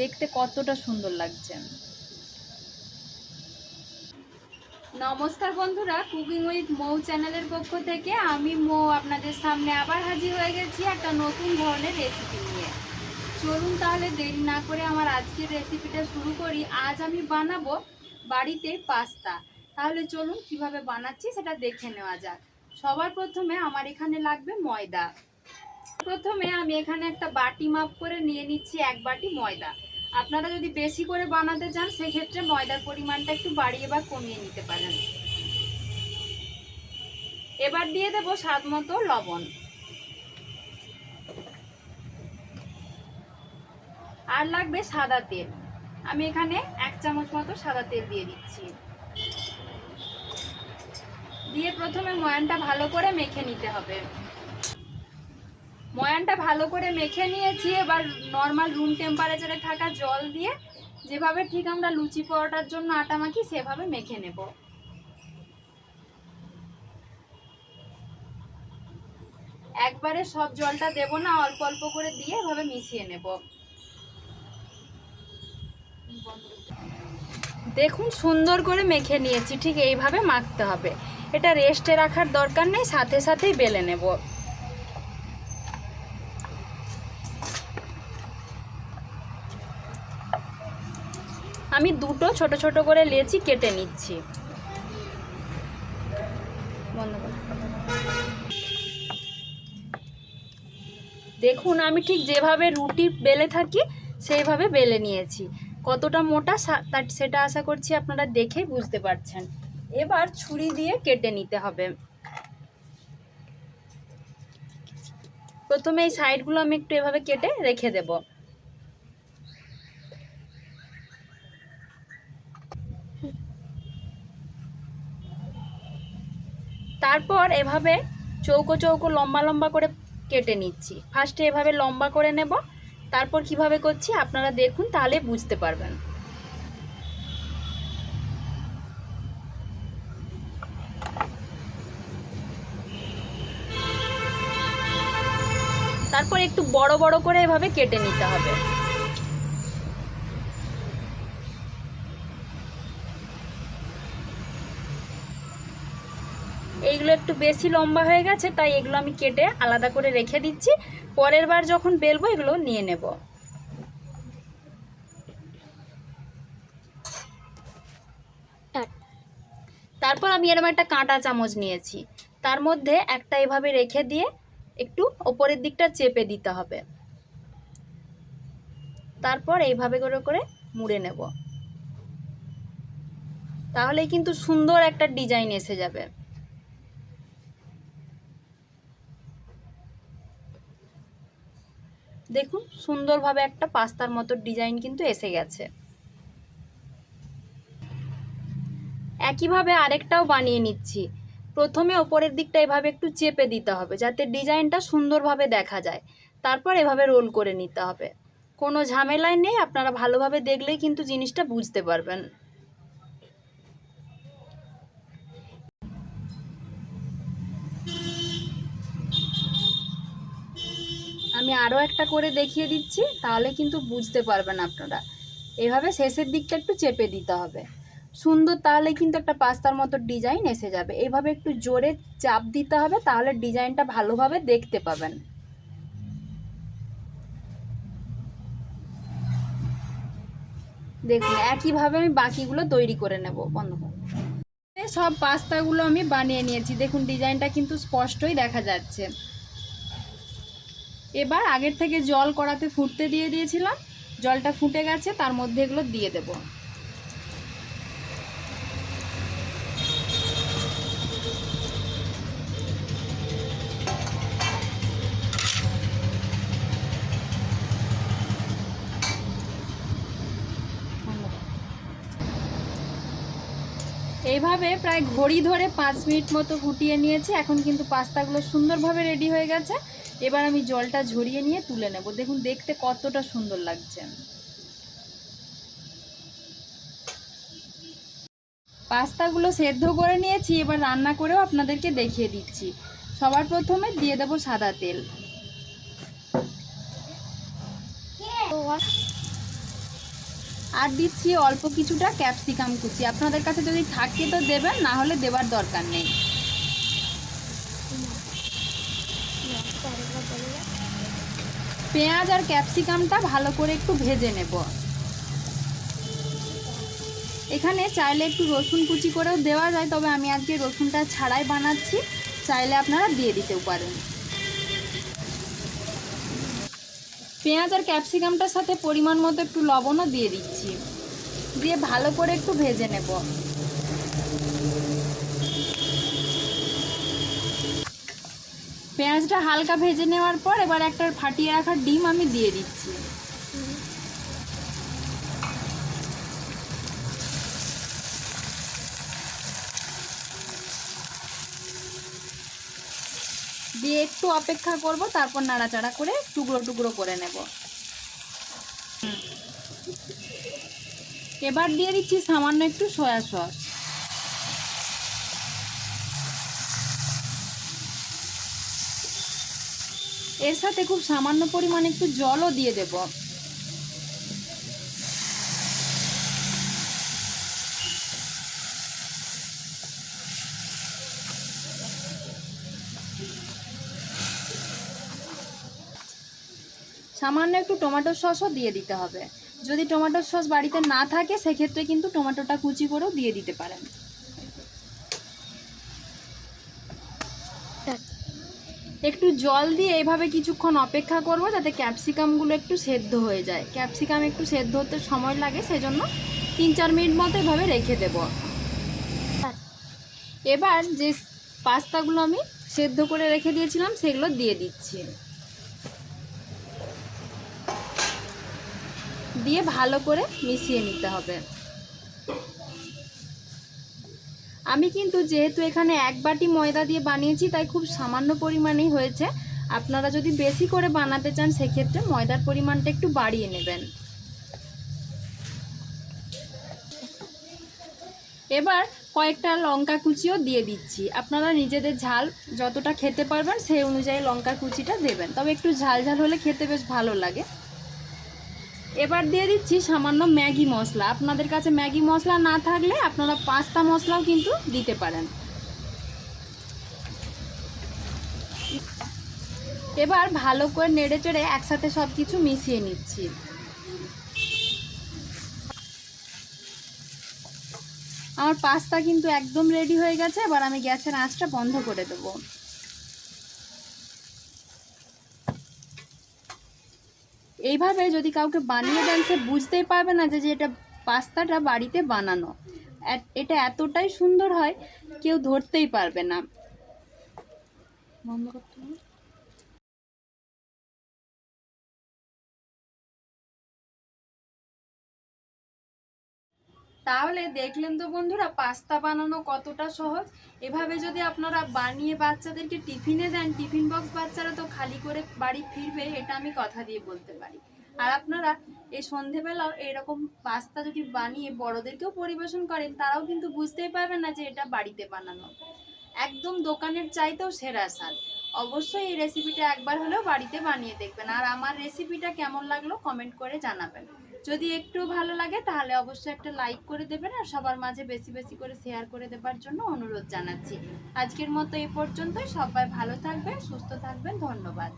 দেখতে কতটা সুন্দর লাগছে। নমস্কার বন্ধুরা কুকিং উইথ মৌ চ্যানেলের পক্ষ থেকে আমি মৌ আপনাদের সামনে আবার হাজির হয়ে গেছি একটা নতুন ধরনের রেসিপি নিয়ে। চলুন তাহলে দেরি না করে আমার আজকের রেসিপিটা শুরু করি। আজ আমি বানাবো বাড়িতে পাস্তা। তাহলে চলুন কীভাবে বানাচ্ছি সেটা দেখে নেওয়া যাক। সবার প্রথমে আমার এখানে লাগবে ময়দা। প্রথমে আমি এখানে একটা বাটি মাপ করে নিয়ে নিচ্ছি এক বাটি ময়দা। আপনারা যদি বেশি করে বানাতে চান, সেক্ষেত্রে ময়দার পরিমাণটা একটু বাড়িয়ে বা কমিয়ে নিতে পারেন। এবার দিয়ে দেব স্বাদ মতো লবণ। আর লাগবে সাদা তেল। আমি এখানে এক চামচ মতো সাদা তেল দিয়ে দিচ্ছি। দিয়ে প্রথমে ময়ানটা ভালো করে মেখে নিতে হবে। ময়ানটা ভালো করে মেখে নিয়েছি, এবার নর্মাল রুম টেম্পারেচারে থাকা জল দিয়ে যেভাবে ঠিক আমরা লুচি পরোটার জন্য আটা মাখি, সেভাবে মেখে নেব। একবারে সব জলটা দেব না, অল্প অল্প করে দিয়ে এভাবে মিশিয়ে নেব। দেখুন, সুন্দর করে মেখে নিয়েছি, ঠিক এইভাবে মাখতে হবে। এটা রেস্টে রাখার দরকার নেই, সাথে সাথেই বেলে নেব। আমি দুটো ছোট ছোট করে লেচি কেটে নিচ্ছি। দেখুন, আমি ঠিক যেভাবে রুটি বেলে থাকি, সেইভাবে বেলে নিয়েছি। কতটা মোটা সেটা আশা করছি আপনারা দেখে বুঝতে পারছেন। এবার ছুরি দিয়ে কেটে নিতে হবে। প্রথমে এই সাইডগুলো আমি একটু এভাবে কেটে রেখে দেবো। তারপর এভাবে চৌকো চৌকো লম্বা লম্বা করে কেটে নিচ্ছি। ফার্স্টে এভাবে লম্বা করে নেব, তারপর কীভাবে করছি আপনারা দেখুন, তাহলে বুঝতে পারবেন। তারপর একটু বড় বড় করে এভাবে কেটে নিতে হবে। এইগুলো একটু বেশি লম্বা হয়ে গেছে, তাই এগুলো আমি কেটে আলাদা করে রেখে দিচ্ছি। পরের বার যখন বেলবো, এগুলো নিয়ে নেব। তারপর আমি এরকম একটা কাঁটা চামচ নিয়েছি। তার মধ্যে একটা এভাবে রেখে দিয়ে একটু ওপরের দিকটা চেপে দিতে হবে। তারপর এইভাবে করে করে মুড়ে নেব। তাহলেই কিন্তু সুন্দর একটা ডিজাইন এসে যাবে। দেখুন, সুন্দরভাবে একটা পাস্তার মতো ডিজাইন কিন্তু এসে গেছে। একইভাবে আরেকটাও বানিয়ে নিচ্ছি। প্রথমে ওপরের দিকটা এভাবে একটু চেপে দিতে হবে, যাতে ডিজাইনটা সুন্দরভাবে দেখা যায়। তারপর এভাবে রোল করে নিতে হবে। কোনো ঝামেলাই নেই, আপনারা ভালোভাবে দেখলেই কিন্তু জিনিসটা বুঝতে পারবেন। আমি আরও একটা করে দেখিয়ে দিচ্ছি, তাহলে কিন্তু বুঝতে পারবেন আপনারা। এভাবে শেষের দিকটা একটু চেপে দিতে হবে। সুন্দর, তাহলে কিন্তু একটা পাস্তার মতো ডিজাইন এসে যাবে। এভাবে একটু জোরে চাপ দিতে হবে, তাহলে ডিজাইনটা ভালোভাবে দেখতে পাবেন। দেখুন, একইভাবে আমি বাকিগুলো তৈরি করে নেব, বন্ধ। সব পাস্তাগুলো আমি বানিয়ে নিয়েছি। দেখুন, ডিজাইনটা কিন্তু স্পষ্টই দেখা যাচ্ছে। এবার আগের থেকে জল কড়াতে ফুটতে দিয়ে দিয়েছিলাম। জলটা ফুটে গেছে, তার মধ্যে এগুলো দিয়ে দেব। এইভাবে প্রায় ঘড়ি ধরে পাঁচ মিনিট মতো ফুটিয়ে নিয়েছি। এখন কিন্তু পাস্তাগুলো সুন্দরভাবে রেডি হয়ে গেছে। এবার আমি জলটা ঝরিয়ে নিয়ে তুলে নেব। দেখুন, দেখতে কতটা সুন্দর লাগছে। পাস্তাগুলো সেদ্ধ করে নিয়েছি, এবার রান্না করেও আপনাদেরকে দেখিয়ে দিচ্ছি। সবার প্রথমে দিয়ে দেবো সাদা তেল। আর দিচ্ছি অল্প কিছুটা ক্যাপসিকাম কুচি। আপনাদের কাছে যদি থাকে তো দেবেন, না হলে দেবার দরকার নেই। পেঁয়াজ আর ক্যাপসিকামটা ভালো করে একটু ভেজে নেব। এখানে চাইলে একটু রসুন কুচি করেও দেওয়া যায়, তবে আমি আজকে রসুনটা ছাড়াই বানাচ্ছি। চাইলে আপনারা দিয়ে দিতেও পারেন। পেঁয়াজ আর ক্যাপসিকামটার সাথে পরিমাণ মতো একটু লবণও দিয়ে দিচ্ছি। দিয়ে ভালো করে একটু ভেজে নেব। পেঁয়াজটা হালকা ভেজে নেওয়ার পর এবার একটা ফাটিয়ে রাখা ডিম আমি দিয়ে দিচ্ছি। দিয়ে একটু অপেক্ষা করব, তারপর নাড়াচাড়া করে টুকরো টুকরো করে নেব। এবার দিয়ে দিচ্ছি সামান্য একটু সয়া সস। এর সাথে খুব সামান্য পরিমাণে একটু জলও দিয়ে দেব। সামান্য একটু টমেটোর সসও দিয়ে দিতে হবে। যদি টমেটোর সস বাড়িতে না থাকে, সেক্ষেত্রে কিন্তু টমেটোটা কুচি করেও দিয়ে দিতে পারেন। একটু জল দিয়ে এভাবে কিছুক্ষণ অপেক্ষা করব যাতে ক্যাপসিকামগুলো একটু সেদ্ধ হয়ে যায়। ক্যাপসিকাম একটু সেদ্ধ হতে সময় লাগে, সেজন্য তিন চার মিনিট মতো এভাবে রেখে দেব। এবার যে পাস্তাগুলো আমি সেদ্ধ করে রেখে দিয়েছিলাম, সেগুলো দিয়ে দিচ্ছি। দিয়ে ভালো করে মিশিয়ে নিতে হবে। আমি কিন্তু যেহেতু এখানে এক বাটি ময়দা দিয়ে বানিয়েছি, তাই খুব সামান্য পরিমাণেই হয়েছে। আপনারা যদি বেশি করে বানাতে চান, সেক্ষেত্রে ময়দার পরিমাণটা একটু বাড়িয়ে নেবেন। এবার কয়েকটা লঙ্কা কুচিও দিয়ে দিচ্ছি। আপনারা নিজেদের ঝাল যতটা খেতে পারবেন, সেই অনুযায়ী লঙ্কা কুচিটা দেবেন। তবে একটু ঝাল ঝাল হলে খেতে বেশ ভালো লাগে। এবার দিয়ে দিচ্ছি সামান্য ম্যাগি মশলা। আপনাদের কাছে ম্যাগি মশলা না থাকলে আপনারা পাস্তা মশলাও কিন্তু দিতে পারেন। এবার ভালো করে নেড়ে চেড়ে একসাথে সব কিছু মিশিয়ে নিচ্ছি। আমার পাস্তা কিন্তু একদম রেডি হয়ে গেছে, এবার আমি গ্যাসের আঁচটা বন্ধ করে দেবো। এইভাবে যদি কাউকে বানিয়ে দেন সে বুঝতেই পারবে না যে যে এটা পাস্তাটা বাড়িতে বানানো। এটা এতটাই সুন্দর হয়, কেউ ধরতেই পারবে না। বন্ধ করতে তাহলে দেখলেন তো বন্ধুরা, পাস্তা বানানো কতটা সহজ। এভাবে যদি আপনারা বানিয়ে বাচ্চাদেরকে টিফিনে দেন, টিফিন বক্স বাচ্চারা তো খালি করে বাড়ি ফিরবে, এটা আমি কথা দিয়ে বলতে পারি। আর আপনারা এই সন্ধেবেলাও এরকম পাস্তা যদি বানিয়ে বড়দেরকেও পরিবেশন করেন, তারাও কিন্তু বুঝতেই পারবেন না যে এটা বাড়িতে বানানো। একদম দোকানের চাইতেও সেরা স্বাদ। অবশ্যই এই রেসিপিটা একবার হলেও বাড়িতে বানিয়ে দেখবেন। আর আমার রেসিপিটা কেমন লাগল কমেন্ট করে জানাবেন। যদি একটু ভালো লাগে, তাহলে অবশ্যই একটা লাইক করে দেবেন আর সবার মাঝে বেশি বেশি করে শেয়ার করে দেবার জন্য অনুরোধ জানাচ্ছি। আজকের মতো এই পর্যন্তই। সবাই ভালো থাকবেন, সুস্থ থাকবেন। ধন্যবাদ।